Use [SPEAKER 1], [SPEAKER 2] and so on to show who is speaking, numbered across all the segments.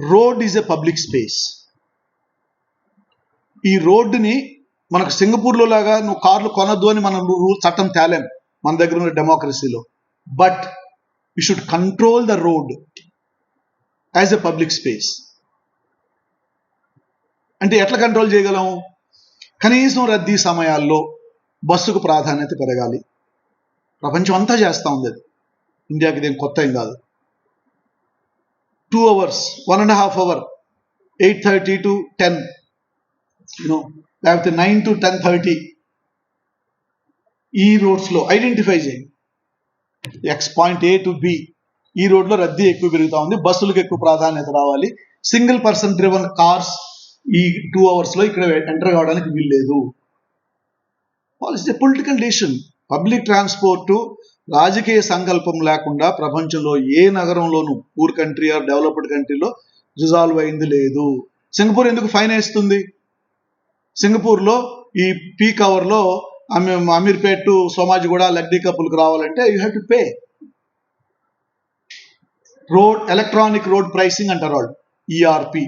[SPEAKER 1] Road is a public space ఈ రోడ్డుని మనకు సింగపూర్లో లాగా నువ్వు కార్లు కొనద్దు అని మనం రూల్ చట్టం తేలేం మన దగ్గర ఉన్న డెమోక్రసీలో but you should control the road as a public space అంటే ఎట్లా కంట్రోల్ చేయగలం? కనీసం రద్దీ సమయాల్లో బస్సుకు ప్రాధాన్యత పెరగాలి. ప్రపంచం అంతా చేస్తూ ఉంది అది. ఇండియాకి ఇదేం కొత్త ఏం కాదు. Two hours one and half hour eight thirty to ten you know లేకపోతే నైన్ టు టెన్ థర్టీ ఈ రోడ్స్లో ఐడెంటిఫై చేయండి X point A to B ఈ రోడ్లో రద్దీ ఎక్కువ పెరుగుతూ ఉంది. బస్సులకు ఎక్కువ ప్రాధాన్యత రావాలి. సింగిల్ పర్సన్ డ్రివన్ కార్స్ ఈ టూ అవర్స్లో ఇక్కడ ఎంటర్ కావడానికి వీల్లేదు. Policy political decision public transport రాజకీయ సంకల్పం లేకుండా ప్రపంచంలో ఏ నగరంలోనూ పూర్ కంట్రీ ఆర్ డెవలప్డ్ కంట్రీలో రిజాల్వ్ అయింది లేదు. సింగపూర్ ఎందుకు ఫైన్ వేస్తుంది? సింగపూర్లో ఈ పీక్ అవర్లో అమీర్పేట్ టు సోమాజిగూడ లగ్డీ కప్పులకు రావాలంటే you have to pay. Road electronic road pricing అంటారు వాళ్ళు ఈఆర్పి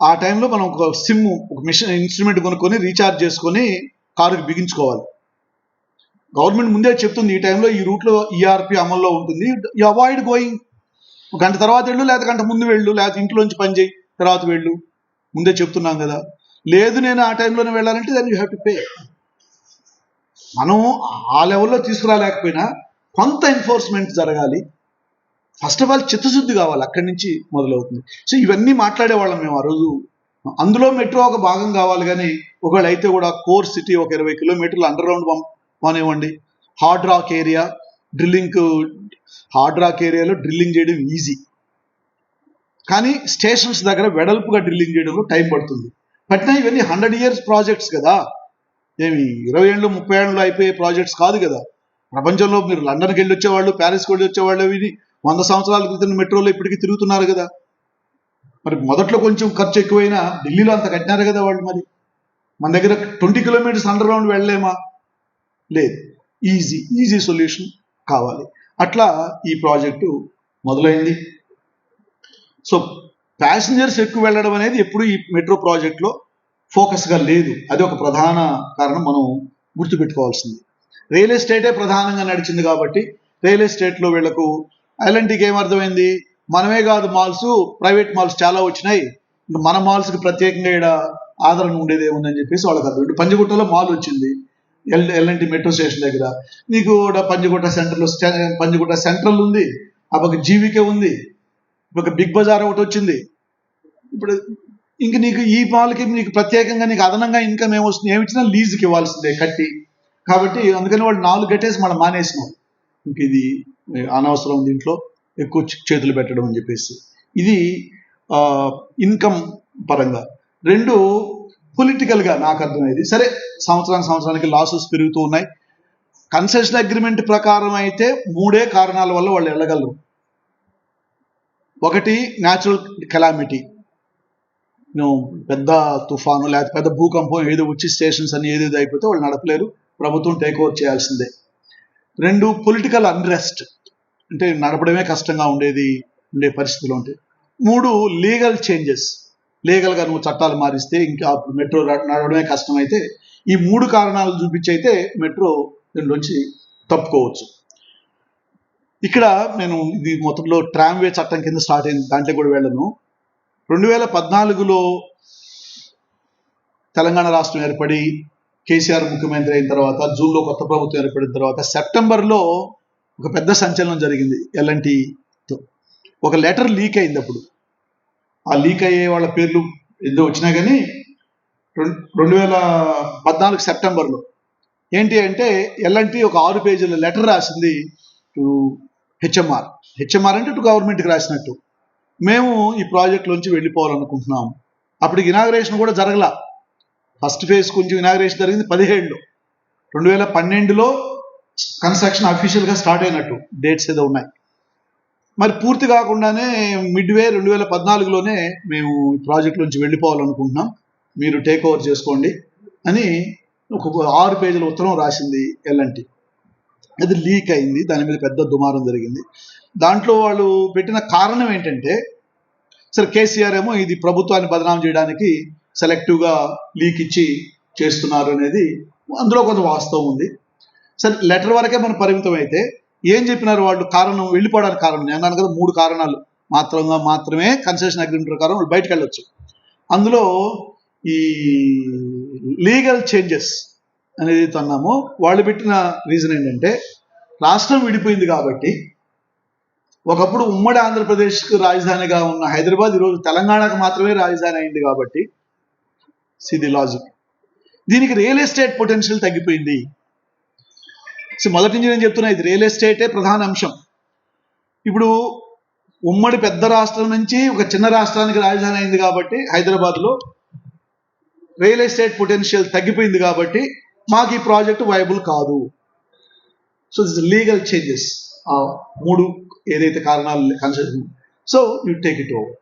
[SPEAKER 1] ఆ టైంలో మనం ఒక సిమ్ ఒక మిషన్ ఇన్స్ట్రుమెంట్ కొనుక్కొని రీఛార్జ్ చేసుకొని కారుకి బిగించుకోవాలి. గవర్నమెంట్ ముందే చెప్తుంది ఈ టైంలో ఈ రూట్లో ఈఆర్పి అమల్లో ఉంటుంది. యు అవాయిడ్ గోయింగ్ ఒక గంట తర్వాత వెళ్ళు లేదా గంట ముందు వెళ్ళు లేకపోతే ఇంట్లోంచి పని చేయి తర్వాత వెళ్ళు. ముందే చెప్తున్నాం కదా. లేదు నేను ఆ టైంలోనే వెళ్ళాలంటే దాన్ని యూ హ్యావ్ టు పే మనం ఆ లెవెల్లో తీసుకురాలేకపోయినా కొంత ఎన్ఫోర్స్మెంట్ జరగాలి. ఫస్ట్ ఆఫ్ ఆల్ చిత్తశుద్ధి కావాలి. అక్కడి నుంచి మొదలవుతుంది. సో ఇవన్నీ మాట్లాడేవాళ్ళం మేము ఆ రోజు. అందులో మెట్రో ఒక భాగం కావాలి కానీ ఒకవేళ అయితే కూడా కోర్ సిటీ ఒక ఇరవై కిలోమీటర్లు అండర్ గ్రౌండ్ పోనివ్వండి హార్డ్ రాక్ ఏరియా డ్రిల్లింగ్కు హార్డ్ రాక్ ఏరియాలో డ్రిల్లింగ్ చేయడం ఈజీ కానీ స్టేషన్స్ దగ్గర వెడల్పుగా డ్రిల్లింగ్ చేయడంలో టైం పడుతుంది. పట్టినా ఇవన్నీ హండ్రెడ్ ఇయర్స్ ప్రాజెక్ట్స్ కదా. ఏమి ఇరవై ఏళ్ళు ముప్పై ఏళ్ళు అయిపోయే ప్రాజెక్ట్స్ కాదు కదా. ప్రపంచంలో మీరు లండన్కి వెళ్ళి వచ్చేవాళ్ళు ప్యారిస్కి వెళ్ళి వచ్చేవాళ్ళు ఇవి వంద సంవత్సరాల క్రితం మెట్రోలో ఇప్పటికీ తిరుగుతున్నారు కదా. మరి మొదట్లో కొంచెం ఖర్చు ఎక్కువైనా ఢిల్లీలో అంత కట్టినారు కదా వాళ్ళు మరి. మన దగ్గర ట్వంటీ కిలోమీటర్స్ అండర్ గ్రౌండ్ వెళ్ళలేమా? లేదు. ఈజీ ఈజీ సొల్యూషన్ కావాలి. అట్లా ఈ ప్రాజెక్టు మొదలైంది. సో ప్యాసింజర్స్ ఎక్కువ వెళ్ళడం అనేది ఎప్పుడు ఈ మెట్రో ప్రాజెక్ట్లో ఫోకస్గా లేదు. అది ఒక ప్రధాన కారణం మనం గుర్తుపెట్టుకోవాల్సింది. రియల్ ఎస్టేటే ప్రధానంగా నడిచింది కాబట్టి రియల్ ఎస్టేట్లో వీళ్ళకు ఐలంటికి ఏమర్థమైంది మనమే కాదు మాల్స్ ప్రైవేట్ మాల్స్ చాలా వచ్చినాయి. మన మాల్స్కి ప్రత్యేకంగా ఇక్కడ ఆదరణ ఉండేది ఏముందని చెప్పేసి వాళ్ళకి అర్థం పంచగుట్టలో పంజగుట్టలో మాల్ వచ్చింది. L L and T metro station దగ్గర. నీకు కూడా పంజగుట్ట సెంటర్లో పంజగుట్ట సెంట్రల్ ఉంది ఆ పక్క జీవికే ఉంది ఒక బిగ్ బజార్ ఒకటి వచ్చింది. ఇప్పుడు ఇంక నీకు ఈ పాలకి నీకు ప్రత్యేకంగా నీకు అదనంగా ఇన్కమ్ ఏమొస్తుంది ఏమిచ్చినా లీజుకి ఇవ్వాల్సిందే కట్టి. కాబట్టి అందుకని వాళ్ళు నాలుగు గట్టేసి మనం మానేసినాం. ఇంక ఇది అనవసరం దీంట్లో ఎక్కువ చేతులు పెట్టడం అని చెప్పేసి. ఇది ఇన్కమ్ పరంగా. రెండు పొలిటికల్గా నాకు అర్థమైంది. సరే సంవత్సరానికి సంవత్సరానికి లాసెస్ పెరుగుతూ ఉన్నాయి. కన్సెషన్ అగ్రిమెంట్ ప్రకారం అయితే మూడే కారణాల వల్ల వాళ్ళు వెళ్ళగలరు. ఒకటి న్యాచురల్ కెలామిటీ పెద్ద తుఫాను లేకపోతే పెద్ద భూకంపం ఏదో వచ్చి స్టేషన్స్ అన్ని ఏదేదో అయిపోతే వాళ్ళు నడపలేరు. ప్రభుత్వం టేక్ ఓవర్ చేయాల్సిందే. రెండు పొలిటికల్ అన్రెస్ట్ అంటే నడపడమే కష్టంగా ఉండేది ఉండే పరిస్థితులు ఉంటాయి మూడు లీగల్ చేంజెస్ లీగల్గా నువ్వు చట్టాలు మారిస్తే ఇంకా మెట్రో నడవడమే కష్టమైతే ఈ మూడు కారణాలు చూపించి అయితే మెట్రో నుంచి తప్పుకోవచ్చు. ఇక్కడ నేను ఇది మొత్తంలో ట్రామ్వే చట్టం కింద స్టార్ట్ అయింది. దాంట్లో కూడా వెళ్ళను. రెండు వేల పద్నాలుగులో తెలంగాణ రాష్ట్రం ఏర్పడి కేసీఆర్ ముఖ్యమంత్రి అయిన తర్వాత జూన్లో కొత్త ప్రభుత్వం ఏర్పడిన తర్వాత సెప్టెంబర్లో ఒక పెద్ద సంచలనం జరిగింది ఎల్ఎన్టీతో. ఒక లెటర్ లీక్ అయింది అప్పుడు. ఆ లీక్ అయ్యే వాళ్ళ పేర్లు ఏదో వచ్చినా కానీ రెండు వేల పద్నాలుగు సెప్టెంబర్లో ఏంటి అంటే ఎల్ఎన్టీ ఒక ఆరు పేజీల లెటర్ రాసింది టు హెచ్ఎంఆర్. హెచ్ఎంఆర్ అంటే టు గవర్నమెంట్కి రాసినట్టు. మేము ఈ ప్రాజెక్ట్లోంచి వెళ్ళిపోవాలనుకుంటున్నాం అప్పటికి ఇనాగ్రేషన్ కూడా జరగల. ఫస్ట్ ఫేజ్ కొంచెం ఇనాగ్రేషన్ జరిగింది పదిహేడులో రెండు వేల పన్నెండులో కన్స్ట్రక్షన్ అఫీషియల్గా స్టార్ట్ అయినట్టు. డేట్స్ ఏదో ఉన్నాయి. మరి పూర్తి కాకుండానే మిడ్ వే రెండు వేల పద్నాలుగులోనే మేము ఈ ప్రాజెక్ట్ నుంచి వెళ్ళిపోవాలనుకుంటున్నాం. మీరు టేక్ ఓవర్ చేసుకోండి అని ఒక ఆరు పేజీల ఉత్తరం రాసింది ఎల్ఎన్టీ అది లీక్ అయింది. దాని మీద పెద్ద దుమారం జరిగింది. దాంట్లో వాళ్ళు పెట్టిన కారణం ఏంటంటే సరే కేసీఆర్ ఏమో ఇది ప్రభుత్వాన్ని బదనాం చేయడానికి సెలెక్టివ్గా లీక్ ఇచ్చి చేస్తున్నారు అనేది అందులో కొంత వాస్తవం ఉంది. సరే లెటర్ వరకే మనం పరిమితం అయితే ఏం చెప్పినారు వాళ్ళు? కారణం వెళ్ళిపోవడానికి కారణం నేను అన్నాను కదా మూడు కారణాలు. మాత్రంగా మాత్రమే కన్సెషన్ అగ్రిమెంట్ ప్రకారం వాళ్ళు బయటకు వెళ్ళొచ్చు. అందులో ఈ లీగల్ చేంజెస్ అనేది అన్నాము వాళ్ళు పెట్టిన రీజన్ ఏంటంటే రాష్ట్రం విడిపోయింది కాబట్టి ఒకప్పుడు ఉమ్మడి ఆంధ్రప్రదేశ్కు రాజధానిగా ఉన్న హైదరాబాద్ ఈరోజు తెలంగాణకు మాత్రమే రాజధాని అయింది కాబట్టి సిది లాజిక్ దీనికి రియల్ ఎస్టేట్ పొటెన్షియల్ తగ్గిపోయింది. సో మొదటి నుంచి నేను చెప్తున్నా ఇది రియల్ ఎస్టేటే ప్రధాన అంశం. ఇప్పుడు ఉమ్మడి పెద్ద రాష్ట్రం నుంచి ఒక చిన్న రాష్ట్రానికి రాజధాని అయింది కాబట్టి హైదరాబాద్లో రియల్ ఎస్టేట్ పొటెన్షియల్ తగ్గిపోయింది కాబట్టి మాకు ఈ ప్రాజెక్ట్ వైబుల్ కాదు. సో దిస్ లీగల్ చేంజెస్ ఆ మూడు ఏదైతే కారణాలు consider so you take it over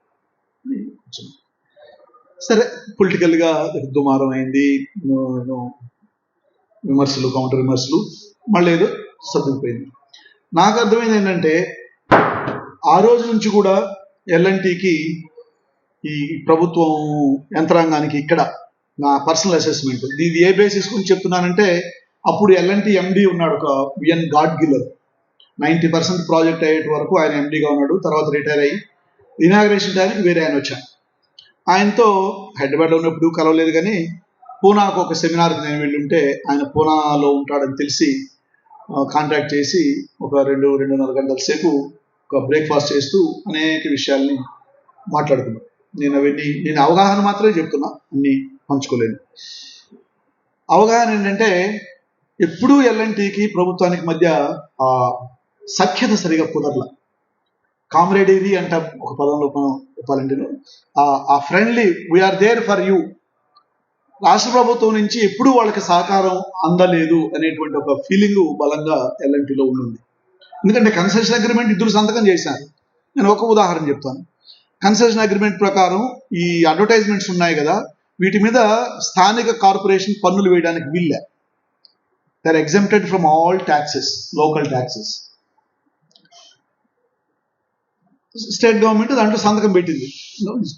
[SPEAKER 1] సరే పొలిటికల్గా దుమారం అయింది. విమర్శలు కౌంటర్ విమర్శలు మళ్ళీ ఏదో సర్దుకుపోయింది. నాకు అర్థమైంది ఏంటంటే ఆ రోజు నుంచి కూడా ఎల్ఎన్టీకి ఈ ప్రభుత్వం యంత్రాంగానికి ఇక్కడ నా పర్సనల్ అసెస్మెంట్ ఇది ఏ బేసిస్ గురించి చెప్తున్నానంటే అప్పుడు ఎల్ఎన్టీ ఎండి ఉన్నాడు ఒక VN Gadgil ninety percent project అయ్యేటి వరకు ఆయన ఎండీగా ఉన్నాడు తర్వాత రిటైర్ అయ్యి ఇనాగ్రేషన్ టైంకి వేరే ఆయన వచ్చాను ఆయనతో హైదరాబాద్లో ఉన్నప్పుడు కలవలేదు కానీ పూనాకు ఒక సెమినార్కి నేను వెళ్ళుంటే ఆయన పూనాలో ఉంటాడని తెలిసి కాంటాక్ట్ చేసి ఒక రెండు రెండున్నర గంటల సేపు ఒక బ్రేక్ఫాస్ట్ చేస్తూ అనేక విషయాల్ని మాట్లాడుకున్నాం. నేను అవన్నీ నేను అవగాహన మాత్రమే చెప్తున్నా అన్ని పంచుకోలేను. అవగాహన ఏంటంటే ఎప్పుడూ ఎల్ఎన్టీకి ప్రభుత్వానికి మధ్య ఆ సఖ్యత సరిగా కుదరల. కామ్రేడేరీ అంట ఒక పదంలో మనం చెప్పాలంటే ఆ- ఆ friendly we are there for you రాష్ట్ర ప్రభుత్వం నుంచి ఎప్పుడూ వాళ్ళకి సహకారం అందలేదు అనేటువంటి ఒక ఫీలింగ్ బలంగా ఎల్ఎన్టీలో ఉంది ఎందుకంటే కన్సెషన్ అగ్రిమెంట్ ఇద్దరు సంతకం చేశారు. నేను ఒక ఉదాహరణ చెప్తాను. కన్సెషన్ అగ్రిమెంట్ ప్రకారం ఈ అడ్వర్టైజ్మెంట్స్ ఉన్నాయి కదా వీటి మీద స్థానిక కార్పొరేషన్ పన్నులు వేయడానికి వీల్లే they're exempted from all taxes local taxes state government దాంట్లో సంతకం పెట్టింది.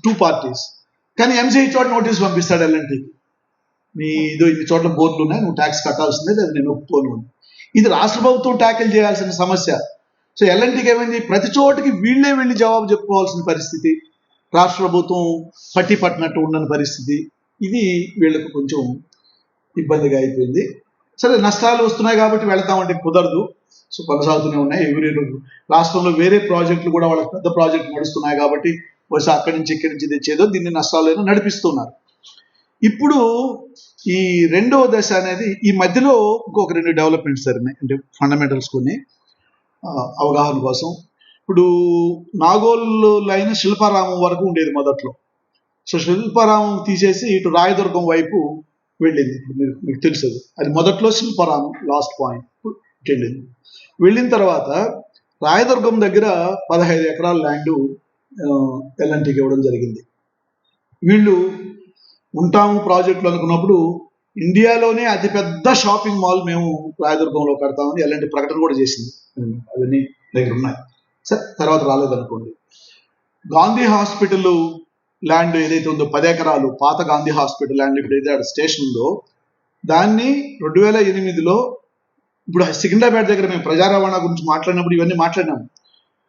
[SPEAKER 1] టూ పార్టీస్ కానీ ఎంసీహెచ్ చోట నోటీస్ పంపిస్తాడు ఎల్ఎన్టీకి మీ ఇదో ఇన్ని చోట్ల బోర్డులు ఉన్నాయి నువ్వు ట్యాక్స్ కట్టాల్సిందే అది నేను ఒప్పుకోను ఇది రాష్ట్ర ప్రభుత్వం ట్యాకిల్ చేయాల్సిన సమస్య. సో ఎల్ఎన్టీకి ఏమైంది? ప్రతి చోటికి వీళ్ళే వెళ్ళి జవాబు చెప్పుకోవాల్సిన పరిస్థితి. రాష్ట్ర ప్రభుత్వం పట్టి పట్టినట్టు ఉండని పరిస్థితి. ఇది వీళ్ళకు కొంచెం ఇబ్బందిగా అయిపోయింది. సరే నష్టాలు వస్తున్నాయి కాబట్టి వెళతామంటే కుదరదు. సో కొనసాగుతూనే ఉన్నాయి. ఎవరి రాష్ట్రంలో వేరే ప్రాజెక్టులు కూడా వాళ్ళకి పెద్ద ప్రాజెక్టులు నడుస్తున్నాయి కాబట్టి బహుశా అక్కడి నుంచి ఇక్కడి నుంచి తెచ్చేదో దీన్ని నష్టాలు నడిపిస్తున్నారు. ఇప్పుడు ఈ రెండవ దశ అనేది ఈ మధ్యలో ఇంకొక రెండు డెవలప్మెంట్స్ జరిగినాయి. అంటే ఫండమెంటల్స్ కొన్ని అవగాహన కోసం. ఇప్పుడు నాగోల్ లైన్ శిల్పారామం వరకు ఉండేది మొదట్లో. సో శిల్పారామం తీసేసి ఇటు రాయదుర్గం వైపు వెళ్ళింది. ఇప్పుడు మీరు మీకు తెలుసు అది. అది మొదట్లో శిల్పారామం లాస్ట్ పాయింట్ ఇటు వెళ్ళింది వెళ్ళిన తర్వాత రాయదుర్గం దగ్గర పదహైదు ఎకరాల ల్యాండ్ ఎల్ఎన్టీకి ఇవ్వడం జరిగింది. వీళ్ళు ఉంటాము ప్రాజెక్టులు అనుకున్నప్పుడు ఇండియాలోనే అతిపెద్ద షాపింగ్ మాల్ మేము రాయదుర్గంలో పెడతామని ఎలాంటి ప్రకటన కూడా చేసింది. అవన్నీ దగ్గర ఉన్నాయి. సరే తర్వాత రాలేదనుకోండి. గాంధీ హాస్పిటల్ ల్యాండ్ ఏదైతే ఉందో పది ఎకరాలు పాత గాంధీ హాస్పిటల్ ల్యాండ్ ఇప్పుడు ఏదైతే స్టేషన్ ఉందో దాన్ని రెండు వేల ఎనిమిదిలో ఇప్పుడు సికింద్రాబాద్ దగ్గర మేము ప్రజా రవాణా గురించి మాట్లాడినప్పుడు ఇవన్నీ మాట్లాడినాం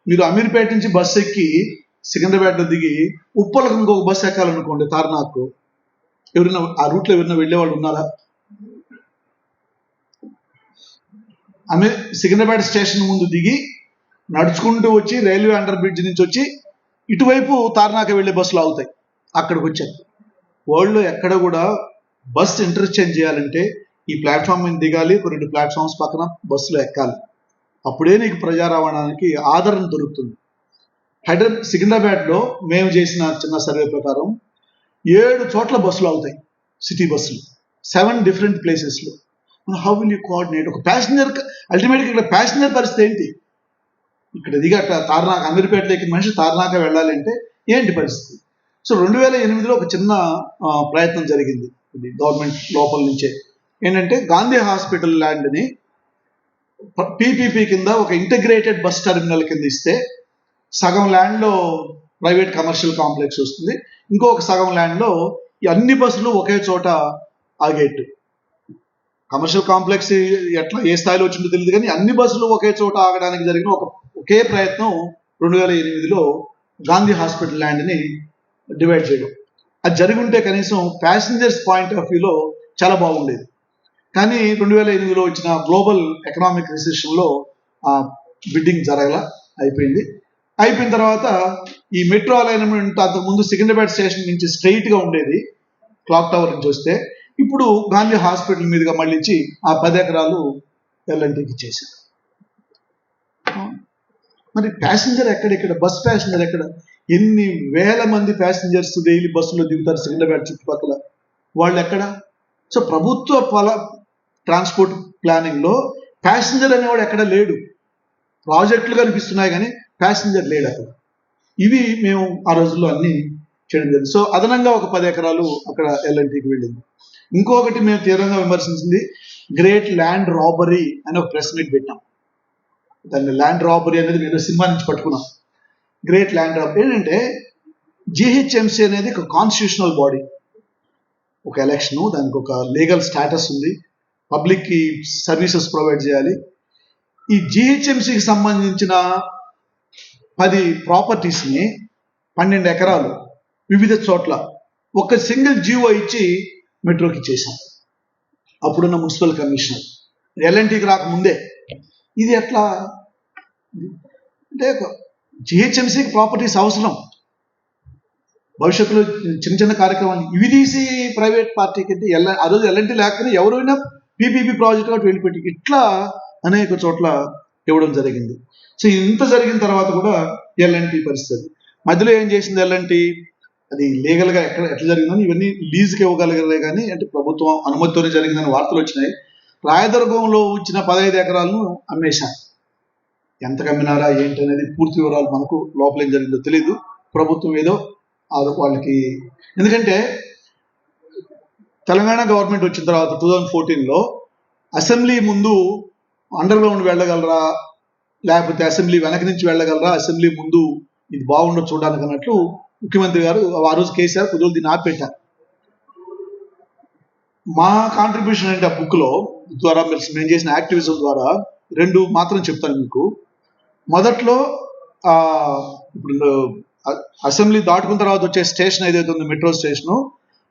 [SPEAKER 1] మీరు అమీర్పేట నుంచి బస్సు ఎక్కి సికింద్రాబాద్లో దిగి ఉప్పలకు ఇంకొక బస్సు ఎక్కాలనుకోండి తార్నాకు. ఎవరైనా ఆ రూట్లో ఎవరైనా వెళ్ళే వాళ్ళు ఉన్నారా? ఆమె సికింద్రాబాద్ స్టేషన్ ముందు దిగి నడుచుకుంటూ వచ్చి రైల్వే అండర్ బ్రిడ్జ్ నుంచి వచ్చి ఇటువైపు తార్నాక వెళ్ళే బస్సులు ఆగుతాయి. అక్కడికి వచ్చారు. వరల్డ్లో ఎక్కడ కూడా బస్ ఇంటర్చేంజ్ చేయాలంటే ఈ ప్లాట్ఫామ్ మీద దిగాలి ఒక రెండు ప్లాట్ఫామ్స్ పక్కన బస్సులో ఎక్కాలి. అప్పుడే నీకు ప్రజా రవాణానికి ఆదరణ దొరుకుతుంది. హైదరాబాద్ సికింద్రాబాద్లో మేము చేసిన చిన్న సర్వే ప్రకారం ఏడు చోట్ల బస్సులు అవుతాయి సిటీ బస్సులు. సెవెన్ డిఫరెంట్ ప్లేసెస్లో హౌ విల్ యూ కోఆర్డినేట్ ఒక ప్యాసింజర్ అల్టిమేట్గా ఇక్కడ ప్యాసింజర్ పరిస్థితి ఏంటి? ఇక్కడ దిగట తార్నాక అమీర్పేటలో ఎక్కిన మనిషి తార్నాక వెళ్ళాలి అంటే ఏంటి పరిస్థితి? సో రెండు వేల ఎనిమిదిలో ఒక చిన్న ప్రయత్నం జరిగింది. ఇది గవర్నమెంట్ లోపల నుంచే. ఏంటంటే గాంధీ హాస్పిటల్ ల్యాండ్ని పీపీపీ కింద ఒక ఇంటిగ్రేటెడ్ బస్ టెర్మినల్ కింద ఇస్తే సగం ల్యాండ్లో ప్రైవేట్ కమర్షియల్ కాంప్లెక్స్ వస్తుంది. ఇంకొక సగం ల్యాండ్లో ఈ అన్ని బస్సులు ఒకే చోట ఆగేట్టు కమర్షియల్ కాంప్లెక్స్ ఎట్లా ఏ స్థాయిలో వచ్చిందో తెలియదు కానీ అన్ని బస్సులు ఒకే చోట ఆగడానికి జరిగిన ఒక ఒకే ప్రయత్నం రెండు వేల ఎనిమిదిలో గాంధీ హాస్పిటల్ ల్యాండ్ని డివైడ్ చేయడం. అది జరిగి ఉంటే కనీసం ప్యాసింజర్స్ పాయింట్ ఆఫ్ వ్యూలో చాలా బాగుండేది. కానీ రెండు వేల ఎనిమిదిలో వచ్చిన గ్లోబల్ ఎకనామిక్ రిసెషన్లో బిడ్డింగ్ జరగల అయిపోయింది. అయిపోయిన తర్వాత ఈ మెట్రో అలైన్మెంట్ అంతకుముందు సికింద్రాబాద్ స్టేషన్ నుంచి స్ట్రైట్గా ఉండేది. క్లాక్ టవర్ నుంచి వస్తే ఇప్పుడు గాంధీ హాస్పిటల్ మీదుగా మళ్ళించి ఆ పది ఎకరాలు ఎల్ఎన్టీకి చేశారు మరి ప్యాసింజర్ ఎక్కడ? ఇక్కడ బస్ ప్యాసింజర్ ఎక్కడ? ఎన్ని వేల మంది ప్యాసింజర్స్ డైలీ బస్సులో దిగుతారు సికింద్రాబాద్ చుట్టుపక్కల? వాళ్ళు ఎక్కడ? సో ప్రభుత్వ పల ట్రాన్స్పోర్ట్ ప్లానింగ్లో ప్యాసింజర్ అనేవాడు ఎక్కడ లేడు. ప్రాజెక్టులు కనిపిస్తున్నాయి కానీ ప్యాసింజర్ లేడు అక్కడ. ఇవి మేము ఆ రోజుల్లో అన్ని చేయడం జరిగింది. సో అదనంగా ఒక పది ఎకరాలు అక్కడ ఎల్ఎన్టీకి వెళ్ళింది. ఇంకొకటి మేము తీవ్రంగా విమర్శించింది గ్రేట్ ల్యాండ్ రాబరీ అని ఒక ప్రెస్ మీట్ పెట్టాం. దాన్ని ల్యాండ్ రాబరీ అనేది నేను సినిమా నుంచి పట్టుకున్నాం. గ్రేట్ ల్యాండ్ రాబరీ ఏంటంటే జిహెచ్ఎంసీ అనేది ఒక కాన్స్టిట్యూషనల్ బాడీ ఒక ఎలక్షన్ దానికి ఒక లీగల్ స్టేటస్ ఉంది. పబ్లిక్కి సర్వీసెస్ ప్రొవైడ్ చేయాలి. ఈ జిహెచ్ఎంసీకి సంబంధించిన పది ప్రాపర్టీస్ని పన్నెండు ఎకరాలు వివిధ చోట్ల ఒక సింగిల్ జీవో ఇచ్చి మెట్రోకి ఇచ్చేసాం అప్పుడున్న మున్సిపల్ కమిషనర్. ఎల్ఎన్టీకి రాకముందే. ఇది ఎట్లా? అంటే జిహెచ్ఎంసీకి ప్రాపర్టీస్ అవసరం. భవిష్యత్తులో చిన్న చిన్న కార్యక్రమాలు. ఇవి తీసి ప్రైవేట్ పార్టీకి అంటే ఎల్ ఆ రోజు ఎల్ఎన్టీ లేకపోతే ఎవరైనా పీపీపీ ప్రాజెక్ట్ కాబట్టి వెళ్ళిపెట్టి ఇట్లా అనేక చోట్ల ఇవ్వడం జరిగింది. సో ఇంత జరిగిన తర్వాత కూడా ఎల్ఎన్టీ పరిస్థితి. మధ్యలో ఏం చేసింది ఎల్ఎన్టీ అది లీగల్గా ఎక్కడ ఎట్లా జరిగిందని ఇవన్నీ లీజుకి ఇవ్వగలిగలే కానీ అంటే ప్రభుత్వం అనుమతితోనే జరిగిందని వార్తలు వచ్చినాయి. రాయదుర్గంలో వచ్చిన పదహైదు ఎకరాలను అమ్మేశారు. ఎంత కమ్మినారా ఏంటి అనేది పూర్తి వివరాలు మనకు లోపల ఏం జరిగిందో తెలియదు ప్రభుత్వం ఏదో ఆ వాళ్ళకి ఎందుకంటే తెలంగాణ గవర్నమెంట్ వచ్చిన తర్వాత టూ థౌజండ్ ఫోర్టీన్లో అసెంబ్లీ ముందు అండర్ గ్రౌండ్ వెళ్ళగలరా? లేకపోతే అసెంబ్లీ వెనక నుంచి వెళ్ళగలరా? అసెంబ్లీ ముందు ఇది బాగుండదు చూడడానికి అన్నట్లు ముఖ్యమంత్రి గారు ఆ రోజు కేసీఆర్ కుదురు దీన్ని ఆపెట్టారు మా కాంట్రిబ్యూషన్ అంటే ఆ బుక్లో ద్వారా మీరు మేము చేసిన యాక్టివిజం ద్వారా రెండు మాత్రం చెప్తాను మీకు. మొదట్లో ఇప్పుడు అసెంబ్లీ దాటుకున్న తర్వాత వచ్చే స్టేషన్ ఏదైతే ఉందో మెట్రో స్టేషన్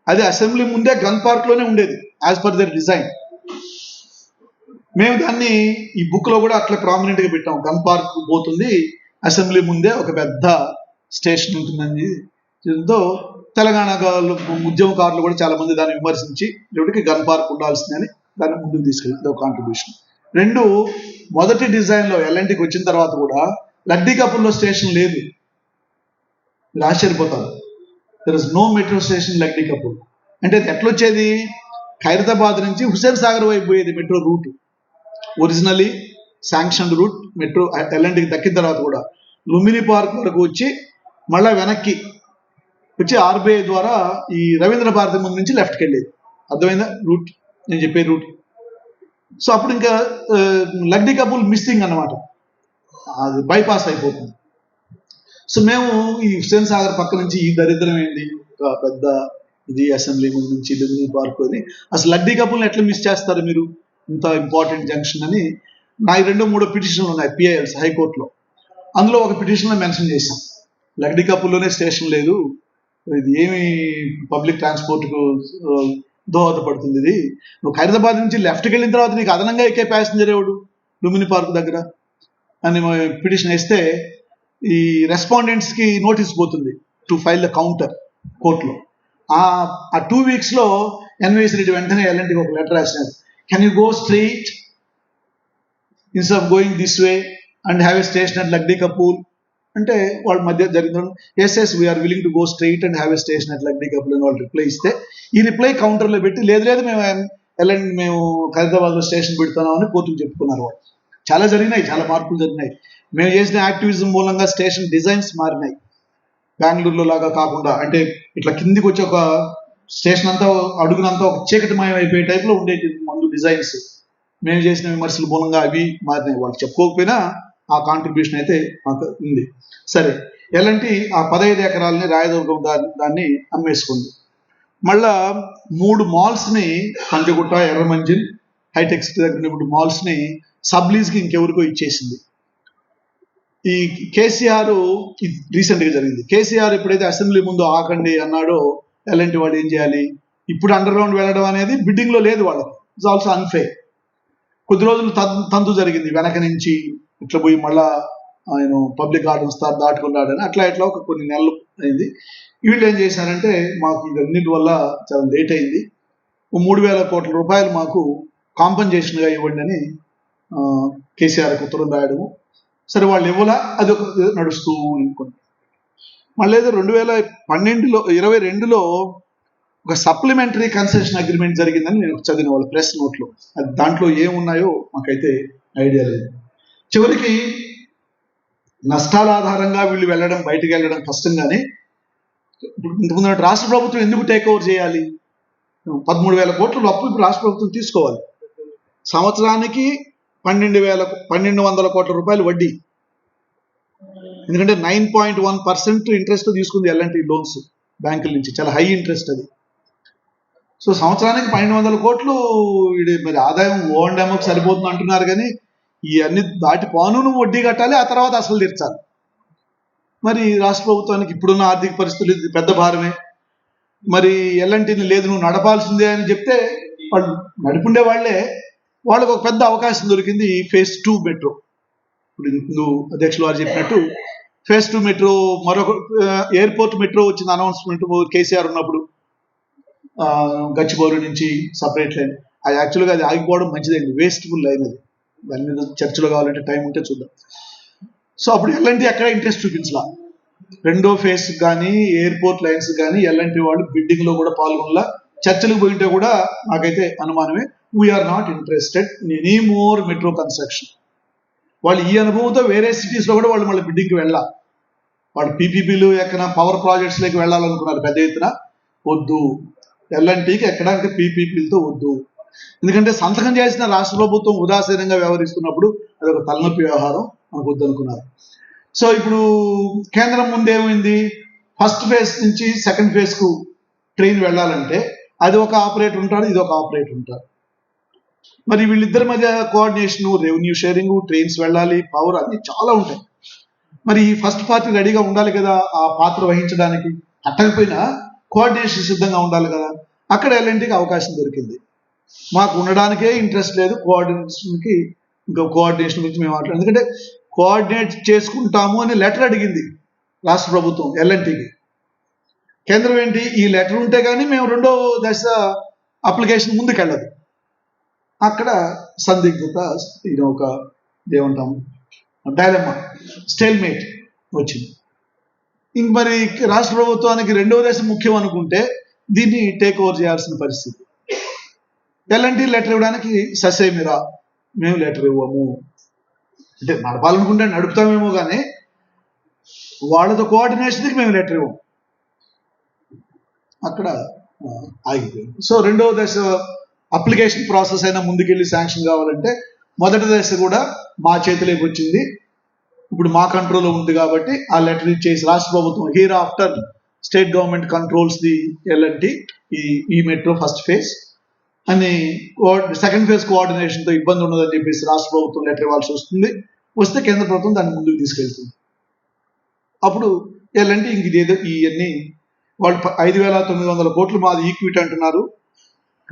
[SPEAKER 1] అది అసెంబ్లీ ముందే గన్ పార్క్లోనే ఉండేది యాజ్ పర్ దర్ డిజైన్ మేము దాన్ని ఈ బుక్లో కూడా అట్లా ప్రామినెంట్గా పెట్టాం. గన్ పార్క్ పోతుంది అసెంబ్లీ ముందే ఒక పెద్ద స్టేషన్ ఉంటుందని దీంతో తెలంగాణ ఉద్యమకారులు కూడా చాలా మంది దాన్ని విమర్శించి ఇప్పటికి గన్ పార్క్ ఉండాల్సిందని దాన్ని ముందుకు తీసుకెళ్ళి ఒక కాంట్రిబ్యూషన్ రెండు మొదటి డిజైన్లో ఎల్ఎన్టీకి వచ్చిన తర్వాత కూడా లడ్డీ కపూర్లో స్టేషన్ లేదు. మీరు ఆశ్చర్యపోతారు. There is no metro station లడ్డీ Kapoor. అంటే అది వచ్చేది ఖైరతాబాద్ నుంచి హుసేన్ సాగర్ వైపు పోయేది metro route originally sanction route metro ఎల్ఎన్టీకి దక్కిన తర్వాత కూడా లుంబిని పార్క్ వరకు వచ్చి మళ్ళా వెనక్కి వచ్చి ఆర్బీఐ ద్వారా ఈ రవీంద్ర భారతి ముందు నుంచి లెఫ్ట్కి వెళ్ళేది. అర్థమైందా? రూట్ నేను చెప్పే రూట్ సో అప్పుడు ఇంకా లగ్డి కబుల్ కపుల్ మిస్సింగ్ అన్నమాట. అది బైపాస్ అయిపోతుంది. సో మేము ఈ హుస్సేన్ సాగర్ పక్క నుంచి ఈ దరిద్రం ఏంటి ఒక పెద్ద ఇది అసెంబ్లీ ముందు నుంచి లుంబిని పార్క్ అని. అసలు లడ్డీ కపుల్ని ఎట్లా మిస్ చేస్తారు మీరు? ఇంత ఇంపార్టెంట్ జంక్షన్ అని నా ఈ రెండు మూడు పిటిషన్లు ఉన్నాయి పిఐఎల్స్ హైకోర్టులో అందులో ఒక పిటిషన్లో మెన్షన్ చేశాం. లగ్డి కప్పుల్లోనే స్టేషన్ లేదు. ఇది ఏమి పబ్లిక్ ట్రాన్స్పోర్ట్కు దోహదపడుతుంది ఇది. నువ్వు ఖైరదాబాద్ నుంచి లెఫ్ట్కి వెళ్ళిన తర్వాత నీకు అదనంగా ఎక్కే ప్యాసింజర్ ఎవడు? లుమిని పార్క్ దగ్గర? అని పిటిషన్ వేస్తే ఈ రెస్పాండెంట్స్కి నోటీస్ పోతుంది టు ఫైల్ ద కౌంటర్ కోర్టులో. ఆ టూ వీక్స్లో లో రెడ్డి వెంటనే ఎల్ఎన్టీకి ఒక లెటర్ రాసినారు. Can you go straight instead of going this way and have a station at Lakdi అంటే వాళ్ళ మధ్య జరిగిన yes yes we are willing to go straight and have a station at Lakdikapul అని వాళ్ళు రిప్లై ఇస్తే ఈ reply కౌంటర్లో పెట్టి లేదు లేదు మేము ఎల్ఎండి మేము ఖరీదాబాద్లో స్టేషన్ పెడుతున్నాం అని కోర్టుకు చెప్పుకున్నారు వాళ్ళు. చాలా జరిగినాయి చాలా మార్పులు జరిగినాయి. మేము చేసిన యాక్టివిజం మూలంగా స్టేషన్ డిజైన్స్ మారినాయి. బెంగళూరులో లాగా కాకుండా అంటే ఇట్లా కిందికి వచ్చి ఒక స్టేషన్ అంతా అడుగునంతా ఒక చీకటిమయం అయిపోయే టైప్లో ఉండేటి ఉండేది మందు డిజైన్స్. మేము చేసిన విమర్శల మూలంగా అవి మారినాయి. వాళ్ళు చెప్పుకోకపోయినా ఆ కాంట్రిబ్యూషన్ అయితే మాకు ఉంది. సరే ఎలాంటి ఆ పదహైదు ఎకరాలని రాయదుర్గం దాన్ని దాన్ని అమ్మేసుకుంది. మళ్ళా మూడు మాల్స్ని పంజగుట్ట ఎర్రమంజిల్ హైటెక్ సిటీ దగ్గర ఉన్న ఇప్పుడు మాల్స్ని సబ్లీజ్కి ఇంకెవరికో ఇచ్చేసింది. ఈ కేసీఆర్ రీసెంట్గా జరిగింది. కేసీఆర్ ఎప్పుడైతే అసెంబ్లీ ముందు ఆకండి అన్నాడో ఎలాంటి వాళ్ళు ఏం చేయాలి? ఇప్పుడు అండర్ గ్రౌండ్ వెళ్ళడం అనేది బిడ్డింగ్లో లేదు వాళ్ళు ఇట్స్ ఆల్సో అన్ఫేర్ కొద్ది రోజులు తంతు జరిగింది. వెనక నుంచి ఇట్లా పోయి మళ్ళా ఆయన పబ్లిక్ ఆర్డర్స్ దాటుకున్నాడని అట్లా ఇట్లా ఒక కొన్ని నెలలు అయింది. వీళ్ళు ఏం చేశారంటే మాకు ఇవన్నిటి వల్ల చాలా లేట్ అయింది. మూడు వేల కోట్ల రూపాయలు మాకు కాంపన్సేషన్గా ఇవ్వండి అని కేసీఆర్ కేసీఆర్కి ఉత్తరం రాయడము. సరే వాళ్ళు ఇవ్వలా అది ఒక నడుస్తూ అనుకోండి మళ్ళీ రెండు వేల పన్నెండులో ఇరవై రెండులో ఒక సప్లిమెంటరీ కన్సెషన్ అగ్రిమెంట్ జరిగిందని నేను చదివిన వాళ్ళు ప్రెస్ నోట్లో అది దాంట్లో ఏమున్నాయో మాకైతే ఐడియా లేదు. చివరికి నష్టాల ఆధారంగా వీళ్ళు వెళ్ళడం బయటకు వెళ్ళడం కష్టంగానే ఇప్పుడు ఇంతకుముందు రాష్ట్ర ప్రభుత్వం ఎందుకు టేక్ ఓవర్ చేయాలి? పదమూడు వేల కోట్ల అప్పు ఇప్పుడు రాష్ట్ర ప్రభుత్వం తీసుకోవాలి. సంవత్సరానికి పన్నెండు వేల పన్నెండు వందల కోట్ల రూపాయలు వడ్డీ. ఎందుకంటే nine point one percent interest తీసుకుంది ఎల్ఎన్టీ లోన్స్ బ్యాంకుల నుంచి. చాలా హై ఇంట్రెస్ట్ అది. సో సంవత్సరానికి పన్నెండు వందల కోట్లు ఇది మరి ఆదాయం ఓ అండ్ సరిపోతుంది అంటున్నారు కానీ ఇవన్నీ దాటి పానును వడ్డీ కట్టాలి ఆ తర్వాత అసలు తీర్చాలి. మరి రాష్ట్ర ప్రభుత్వానికి ఇప్పుడున్న ఆర్థిక పరిస్థితులు ఇది పెద్ద భారమే. మరి ఎల్ఎన్టీని లేదు నువ్వు నడపాల్సిందే అని చెప్తే వాళ్ళు నడుపుండే వాళ్ళే. వాళ్ళకు ఒక పెద్ద అవకాశం దొరికింది ఈ ఫేజ్ టూ మెట్రో. ఇప్పుడు నువ్వు అధ్యక్షులు వారు చెప్పినట్టు ఫేస్ టూ మెట్రో మరొక ఎయిర్పోర్ట్ మెట్రో వచ్చిన అనౌన్స్మెంట్ కేసీఆర్ ఉన్నప్పుడు. ఆ, గచ్చిబౌలి నుంచి సపరేట్ లైన్. అది యాక్చువల్గా అది ఆగిపోవడం మంచిదైంది. వేస్ట్ఫుల్ లైన్ అది. దాని మీద చర్చలో కావాలంటే టైం ఉంటే చూద్దాం. సో అప్పుడు ఎల్ఎన్టీ అక్కడ ఇంట్రెస్ట్ చూపించలా? రెండో ఫేస్ కానీ ఎయిర్పోర్ట్ లైన్స్ కానీ ఎల్ఎన్టీ వాళ్ళు బిడ్డింగ్లో కూడా పాల్గొనలా. చర్చలకు పోయింటే కూడా నాకైతే అనుమానమే. We're not interested in any more metro construction వాళ్ళు ఈ అనుభవంతో వేరే సిటీస్లో కూడా వాళ్ళు మళ్ళీ బిడ్డింగ్కి వెళ్ళాలి వాళ్ళు. పీపీపీలు ఎక్కడ పవర్ ప్రాజెక్ట్స్లోకి వెళ్ళాలనుకున్నారు పెద్ద ఎత్తున వద్దు. ఎల్ఎన్టీకి ఎక్కడానికి పీపీపీలతో వద్దు. ఎందుకంటే సంతకం చేసిన రాష్ట్ర ప్రభుత్వం ఉదాసీనంగా వ్యవహరిస్తున్నప్పుడు అది ఒక తలనొప్పి వ్యవహారం మనకు వద్దనుకున్నారు సో ఇప్పుడు కేంద్రం ముందు ఏమైంది? ఫస్ట్ ఫేజ్ నుంచి సెకండ్ ఫేజ్కు ట్రైన్ వెళ్ళాలంటే అది ఒక ఆపరేటర్ ఉంటాడు ఇది ఒక ఆపరేటర్ ఉంటాడు. మరి వీళ్ళిద్దరి మధ్య కోఆర్డినేషన్ రెవెన్యూ షేరింగ్ ట్రైన్స్ వెళ్ళాలి పవర్ అన్ని చాలా ఉంటాయి. మరి ఈ ఫస్ట్ పార్టీ రెడీగా ఉండాలి కదా ఆ పాత్ర వహించడానికి. అట్టకపోయినా కోఆర్డినేషన్ సిద్ధంగా ఉండాలి కదా. అక్కడ ఎల్ఎన్టీకి అవకాశం దొరికింది. మాకు ఉండడానికే ఇంట్రెస్ట్ లేదు కోఆర్డినేషన్కి ఇంకా కోఆర్డినేషన్ గురించి మేము మాట్లాడాలి ఎందుకంటే కోఆర్డినేట్ చేసుకుంటాము అని లెటర్ అడిగింది రాష్ట్ర ప్రభుత్వం ఎల్ఎన్టీకి కేంద్రం ఏంటి? ఈ లెటర్ ఉంటే కానీ మేము రెండో దశ అప్లికేషన్ ముందుకెళ్ళదు. అక్కడ సందిగ్ధత ఇది ఒక ఏమంటాం డైలమ్మ స్టైల్మేట్ వచ్చింది. ఇంక మరి రాష్ట్ర ప్రభుత్వానికి రెండో దశ ముఖ్యం అనుకుంటే దీన్ని టేక్ ఓవర్ చేయాల్సిన పరిస్థితి. ఎల్ఎన్టీ లెటర్ ఇవ్వడానికి ససేమిరా మేము లెటర్ ఇవ్వము. అంటే నడపాలనుకుంటే నడుపుతామేమో కానీ వాళ్ళతో కోఆర్డినేషన్కి మేము లెటర్ ఇవ్వము అక్కడ ఆగిపోయింది. సో రెండవ దశ అప్లికేషన్ ప్రాసెస్ అయినా ముందుకెళ్ళి శాంక్షన్ కావాలంటే మొదటి దశ కూడా మా చేతిలోకి వచ్చింది. ఇప్పుడు మా కంట్రోల్లో ఉంది కాబట్టి ఆ లెటర్ ఇచ్చేసి రాష్ట్ర ప్రభుత్వం here after state government controls the LNT ఈ ఈ మెట్రో ఫస్ట్ ఫేజ్ అని సెకండ్ ఫేజ్ కోఆర్డినేషన్తో ఇబ్బంది ఉండదని చెప్పేసి రాష్ట్ర ప్రభుత్వం లెటర్ ఇవ్వాల్సి వస్తుంది. వస్తే కేంద్ర ప్రభుత్వం దాన్ని ముందుకు తీసుకెళ్తుంది. అప్పుడు ఎల్ఎన్టీ ఇంక ఇదేదో ఇవన్నీ వాళ్ళు ఐదు వేల తొమ్మిది వందల కోట్లు మాది ఈక్విటీ అంటున్నారు.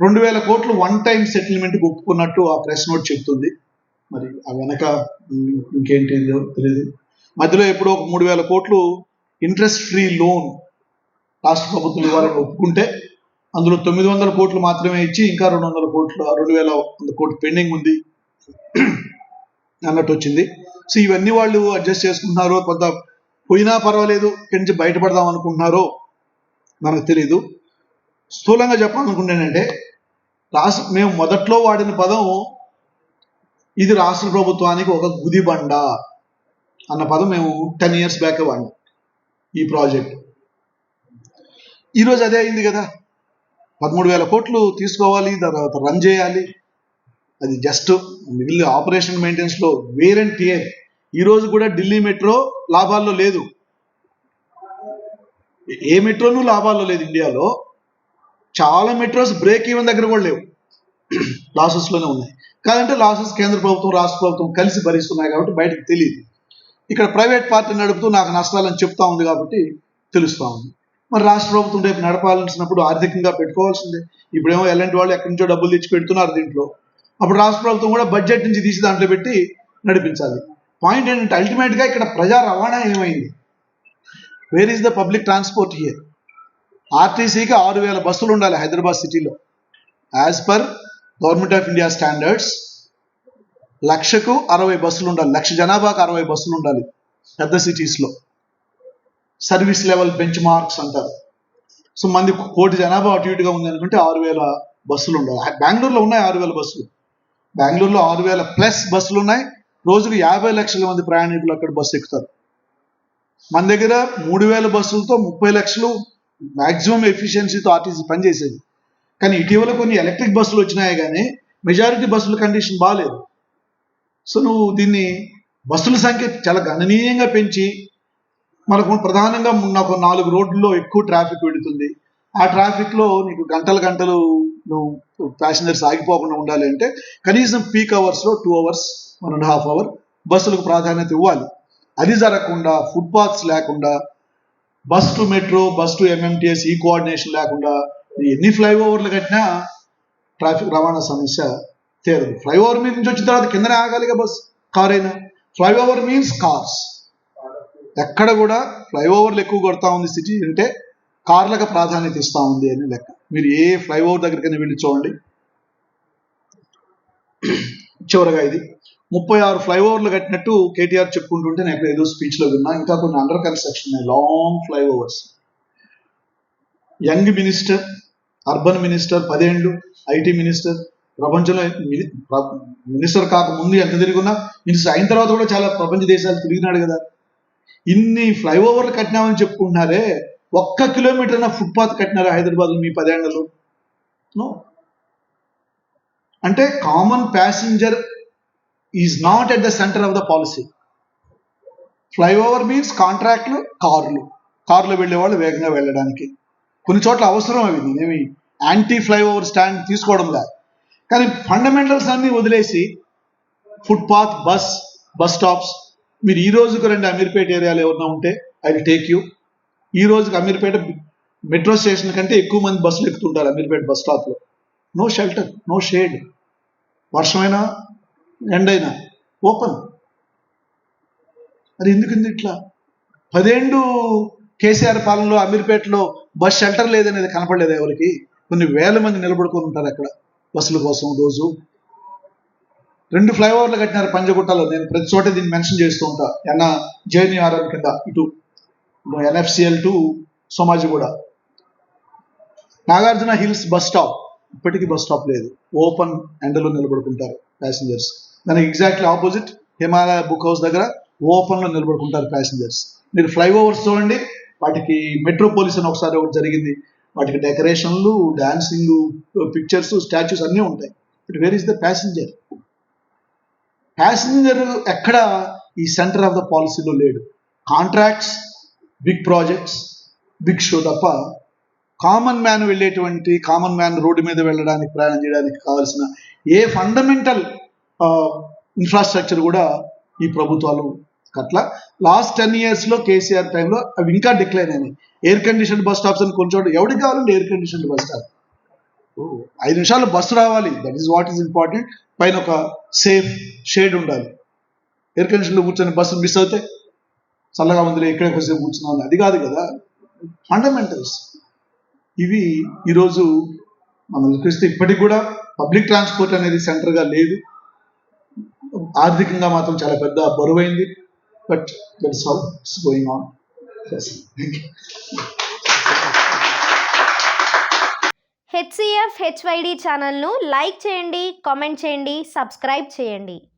[SPEAKER 1] రెండు వేల కోట్లు వన్ టైం సెటిల్మెంట్ ఒప్పుకున్నట్టు ఆ ప్రెస్ నోట్ చెప్తుంది. మరి ఆ వెనక ఇంకేంటి తెలియదు మధ్యలో ఎప్పుడో ఒక మూడు వేల కోట్లు ఇంట్రెస్ట్ ఫ్రీ లోన్ రాష్ట్ర ప్రభుత్వం ఇవ్వాలని ఒప్పుకుంటే అందులో తొమ్మిది వందల కోట్లు మాత్రమే ఇచ్చి ఇంకా రెండు వందల కోట్లు రెండు వేల వంద కోట్లు పెండింగ్ ఉంది అన్నట్టు వచ్చింది. సో ఇవన్నీ వాళ్ళు అడ్జస్ట్ చేసుకుంటున్నారు కొంత పోయినా పర్వాలేదు ఇక్కడి నుంచి బయటపడదాం అనుకుంటున్నారో మనకు తెలియదు స్థూలంగా చెప్పాలనుకుంటేనంటే రాష్ట్ర మేము మొదట్లో వాడిన పదం ఇది రాష్ట్ర ప్రభుత్వానికి ఒక గుదిబండ అన్న పదం మేము టెన్ ఇయర్స్ బ్యాక్ వాడినాం ఈ ప్రాజెక్ట్. ఈరోజు అదే అయింది కదా. పదమూడు వేల కోట్లు తీసుకోవాలి తర్వాత రన్ చేయాలి. అది జస్ట్ మిగిలిన ఆపరేషన్ మెయింటెనెన్స్లో వేరెంట్ వేర్ అండ్ టియర్ కూడా ఢిల్లీ మెట్రో లాభాల్లో లేదు. ఏ మెట్రోనూ లాభాల్లో లేదు ఇండియాలో. చాలా మెట్రోస్ బ్రేక్ ఈవెన్ దగ్గర కూడా లేవు. లాసెస్లోనే ఉన్నాయి. కాదంటే లాసెస్ కేంద్ర ప్రభుత్వం రాష్ట్ర ప్రభుత్వం కలిసి భరిస్తున్నాయి కాబట్టి బయటకు తెలియదు ఇక్కడ ప్రైవేట్ పార్టీ నడుపుతూ నాకు నష్టాలని చెప్తా ఉంది కాబట్టి తెలుస్తూ ఉంది. మరి రాష్ట్ర ప్రభుత్వం రేపు నడపాల్సినప్పుడు ఆర్థికంగా పెట్టుకోవాల్సిందే. ఇప్పుడేమో ఎలాంటి వాళ్ళు ఎక్కడి నుంచో డబ్బులు తెచ్చి పెడుతున్నారు దీంట్లో. అప్పుడు రాష్ట్ర ప్రభుత్వం కూడా బడ్జెట్ నుంచి తీసి దాంట్లో పెట్టి నడిపించాలి. పాయింట్ ఏంటంటే అల్టిమేట్గా ఇక్కడ ప్రజా రవాణా ఏమైంది? Where is the public transport here ఆర్టీసీకి ఆరు వేల బస్సులు ఉండాలి హైదరాబాద్ సిటీలో. As per government of India standards లక్షకు అరవై బస్సులు ఉండాలి లక్ష జనాభాకు అరవై బస్సులు ఉండాలి పెద్ద సిటీస్లో సర్వీస్ లెవెల్ బెంచ్ మార్క్స్ అంటారు. సో మంది కోటి జనాభా అటు ఇటుగా ఉంది అనుకుంటే ఆరు వేల బస్సులు ఉండాలి. బెంగళూరులో ఉన్నాయి ఆరు వేల బస్సులు. బెంగళూరులో ఆరు వేల ప్లస్ బస్సులు ఉన్నాయి. రోజుకు యాభై లక్షల మంది ప్రయాణికులు అక్కడ బస్సు ఎక్కుతారు. మన దగ్గర మూడు వేల బస్సులతో ముప్పై లక్షలు మాక్సిమం ఎఫిషియన్సీతో ఆర్టీసీ పనిచేసేది. కానీ ఇటీవల కొన్ని ఎలక్ట్రిక్ బస్సులు వచ్చినాయి కానీ మెజారిటీ బస్సుల కండిషన్ బాగాలేదు సో నువ్వు దీన్ని బస్సుల సంఖ్య చాలా గణనీయంగా పెంచి మనకు ప్రధానంగా నాకు నాలుగు రోడ్లలో ఎక్కువ ట్రాఫిక్ వెళుతుంది. ఆ ట్రాఫిక్లో నీకు గంటలు గంటలు నువ్వు ప్యాసింజర్స్ ఆగిపోకుండా ఉండాలి అంటే కనీసం పీక్ అవర్స్లో two hours one and half hour బస్సులకు ప్రాధాన్యత ఇవ్వాలి. అది జరగకుండా ఫుట్పాత్స్ లేకుండా bus to metro bus to MMTS ఈ కోఆర్డినేషన్ లేకుండా ఎన్ని ఫ్లైఓవర్లు కట్టినా ట్రాఫిక్ రవాణా సమస్య తీరదు. ఫ్లైఓవర్ మీద నుంచి వచ్చిన తర్వాత కిందనే ఆగాలిగా బస్ కార్ అయినా ఫ్లైఓవర్ మీన్స్ కార్స్. ఎక్కడ కూడా ఫ్లైఓవర్లు ఎక్కువ కొడతా ఉంది సిటీ అంటే కార్లకు ప్రాధాన్యత ఇస్తా ఉంది అని లెక్క. మీరు ఏ ఫ్లైఓవర్ దగ్గరికైనా వెళ్ళి చూడండి. చివరగా ఇది. ముప్పై ఆరు ఫ్లైఓవర్లు కట్టినట్టు కేటీఆర్ చెప్పుకుంటుంటే నేను ఎక్కడ ఏదో స్పీచ్లో విన్నా ఇంకా కొన్ని అండర్ కన్స్ట్రక్షన్ ఉన్నాయి long flyovers young minister urban minister పదేండ్లు IT minister ప్రపంచంలో మిని- ప్ర- మినిస్టర్ కాకముందు ఎంత తిరుగున్నా మినిస్టర్ అయిన తర్వాత కూడా చాలా ప్రపంచ దేశాలు తిరిగినాడు కదా. ఇన్ని ఫ్లైఓవర్లు కట్టినామని చెప్పుకుంటున్నారే ఒక్క కిలోమీటర్ ఫుట్పాత్ కట్టినారు హైదరాబాద్ మీ పదేళ్ళలో అంటే common passenger is not at the centre of the policy flyover means కాంట్రాక్ట్లు కార్లు కార్లో వెళ్ళే వాళ్ళు వేగంగా వెళ్ళడానికి. కొన్ని చోట్ల అవసరం అవి నేనేమి యాంటీ ఫ్లైఓవర్ స్టాండ్ తీసుకోవడం కానీ ఫండమెంటల్స్ అన్ని వదిలేసి ఫుట్పాత్ బస్ బస్ స్టాప్స్ మీరు ఈ రోజుకు రండి అమీర్పేట ఏరియాలో ఎవరన్నా ఉంటే ఐ విల్ టేక్ యూ ఈ రోజుకి అమీర్పేట మెట్రో స్టేషన్ కంటే ఎక్కువ మంది బస్సులు ఎక్కుతుంటారు అమీర్పేట బస్ స్టాప్లో. నో షెల్టర్ నో షేడ్ వర్షమైనా ఎండైనా ఓపెన్. మరి ఎందుకుంది ఇట్లా? పదేండు కేసీఆర్ పాలనలో అమీర్పేటలో బస్ షెల్టర్ లేదనేది కనపడలేదు ఎవరికి? కొన్ని వేల మంది నిలబడుకొని ఉంటారు అక్కడ బస్సుల కోసం రోజు. రెండు ఫ్లైఓవర్లు కట్టినారు పంజగుట్టలో. నేను ప్రతి చోట దీన్ని మెన్షన్ చేస్తూ ఉంటా. ఎన్న జేఎన్యూఆర్ఎం కింద ఇటు NFCL to Somajiguda. Nagarjuna hills bus stop. ఇప్పటికీ బస్ స్టాప్ లేదు. ఓపెన్ ఎండలో నిలబడుకుంటారు ప్యాసింజర్స్. దానికి exactly opposite Himalaya book house దగ్గర ఓపెన్లో నిలబడుకుంటారు ప్యాసింజర్స్ మీరు ఫ్లైఓవర్స్ చూడండి వాటికి మెట్రోపోలిస్ అని ఒకసారి ఒకటి జరిగింది. వాటికి డెకరేషన్లు డాన్సింగ్ పిక్చర్స్ స్టాచ్యూస్ అన్నీ ఉంటాయి. But where is the passenger passenger ఎక్కడ ఈ సెంటర్ ఆఫ్ ద పాలసీలో లేడు. Contracts big projects big show తప్ప కామన్ మ్యాన్ వెళ్ళేటువంటి కామన్ మ్యాన్ రోడ్డు మీద వెళ్ళడానికి ప్రయాణం చేయడానికి కావాల్సిన ఏ ఫండమెంటల్ ఇన్ఫ్రాస్ట్రక్చర్ కూడా ఈ ప్రభుత్వాలు అట్లా. లాస్ట్ టెన్ ఇయర్స్లో కేసీఆర్ టైంలో అవి ఇంకా డిక్లైన్ అయినాయి. ఎయిర్ కండిషన్ బస్ స్టాప్స్ అని కొంచెం ఎవరికి కావాలండి ఎయిర్ కండిషన్ బస్ స్టాప్ ఐదు నిమిషాలు బస్సు రావాలి. That is what is important పైన ఒక సేఫ్ షేడ్ ఉండాలి. ఎయిర్ కండిషన్లో కూర్చొని బస్సు మిస్ అవుతే చల్లగా ఉందిలే ఇక్కడే కొంచెం కూర్చున్నాను అది కాదు కదా. ఫండమెంటల్స్ ఇవి ఈరోజు మనం చూస్తే ఇప్పటికి కూడా పబ్లిక్ ట్రాన్స్పోర్ట్ అనేది సెంటర్గా లేదు. ఆర్థికంగా మాత్రం చాలా పెద్ద బరువైంది but that's how it's going on
[SPEAKER 2] HCF HYD ఛానల్ను లైక్ చేయండి కామెంట్ చేయండి సబ్స్క్రైబ్ చేయండి.